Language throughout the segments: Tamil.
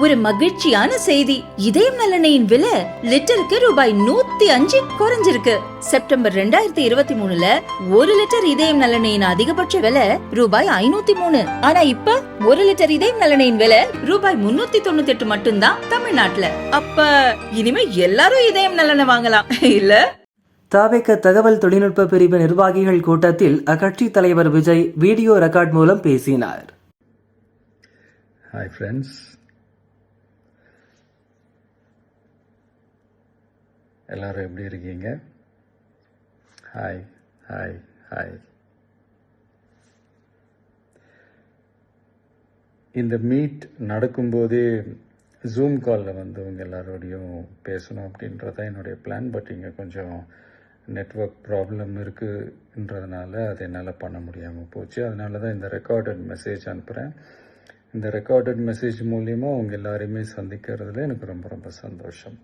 ஒரு மகிழ்ச்சியான செய்தி. இதயம் நலனையின் விலை லிட்டருக்கு ரூபாய் நூத்தி அஞ்சு குறைஞ்சிருக்கு. செப்டம்பர் ரெண்டாயிரத்தி இருபத்தி மூணுல ஒரு லிட்டர் இதயம் நலனையின் அதிகபட்ச விலை ரூபாய் ஐநூத்தி மூணு. ஆனா இப்ப ஒரு லிட்டர் இதயம் நலனையின் விலை ரூபாய் முன்னூத்தி தொண்ணூத்தி எட்டு மட்டும்தான் தமிழ்நாட்டுல. அப்ப இனிமே எல்லாரும் இதயம் நலனை வாங்கலாம். இல்ல? தாவேக்க தகவல் தொழில்நுட்ப பிரிவு நிர்வாகிகள் கூட்டத்தில் அக்கட்சி தலைவர் விஜய் வீடியோ ரெக்கார்ட் மூலம் பேசினார். ஹாய் ஃப்ரெண்ட்ஸ் எல்லோரும் எப்படி இருக்கீங்க? ஹாய் ஹாய் ஹாய் இந்த மீட் நடக்கும்போதே ஜூம் காலில் வந்து உங்கள் எல்லாரோடையும் பேசணும் அப்படின்றத என்னுடைய பிளான் பட் இங்கே கொஞ்சம் நெட்வொர்க் ப்ராப்ளம் இருக்குன்றதுனால அது என்னால் பண்ண முடியாமல் போச்சு. அதனால தான் இந்த ரெக்கார்டட் மெசேஜ் அனுப்புகிறேன் இந்த ரெக்கார்டட் மெசேஜ் மூலிமா அவங்க எல்லாரையுமே சந்திக்கிறதுல எனக்கு ரொம்ப ரொம்ப சந்தோஷம்.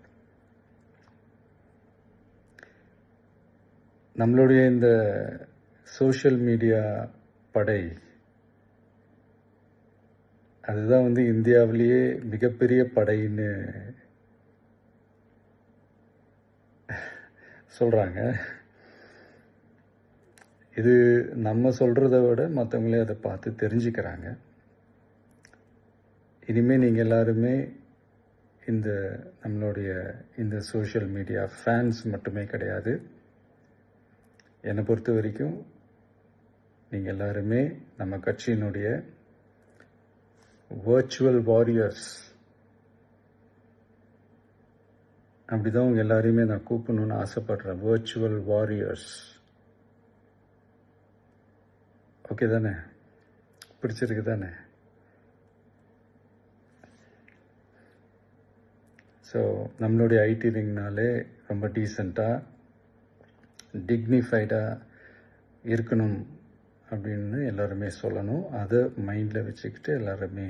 நம்மளுடைய இந்த சோஷியல் மீடியா படை அதுதான் வந்து இந்தியாவிலேயே மிகப்பெரிய படைன்னு சொல்கிறாங்க இது நம்ம சொல்கிறத விட மற்றவங்களே அதை பார்த்து தெரிஞ்சுக்கிறாங்க. இனிமேல் நீங்கள் எல்லாருமே இந்த நம்மளுடைய இந்த சோஷியல் மீடியா ஃபேன்ஸ் மட்டுமே கிடையாது. என்னை பொறுத்த வரைக்கும் நீங்கள் எல்லாருமே நம்ம கட்சியினுடைய வர்ச்சுவல் வாரியர்ஸ் அப்படிதான் உங்க எல்லாரையுமே நான் கூப்பிடணும்னு ஆசைப்படுறேன். வர்ச்சுவல் வாரியர்ஸ் ஓகே தானே? பிடிச்சிருக்கு தானே? ஸோ நம்மளுடைய ஐடி ரிங்னாலே ரொம்ப டீசெண்டாக டிக்னிஃபைடாக இருக்கணும் அப்படின்னு எல்லாருமே சொல்லணும். அதை மைண்டில் வச்சுக்கிட்டு எல்லாருமே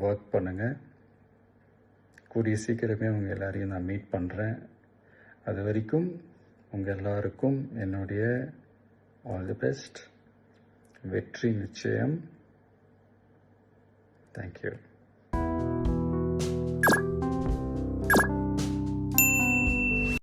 ஒர்க் பண்ணுங்கள் கூடிய சீக்கிரமே உங்கள் எல்லாரையும் நான் மீட் பண்ணுறேன் அது வரைக்கும் உங்கள் எல்லாருக்கும் என்னுடைய ஆல் தி பெஸ்ட் வெற்றி நிச்சயம். தேங்க்யூ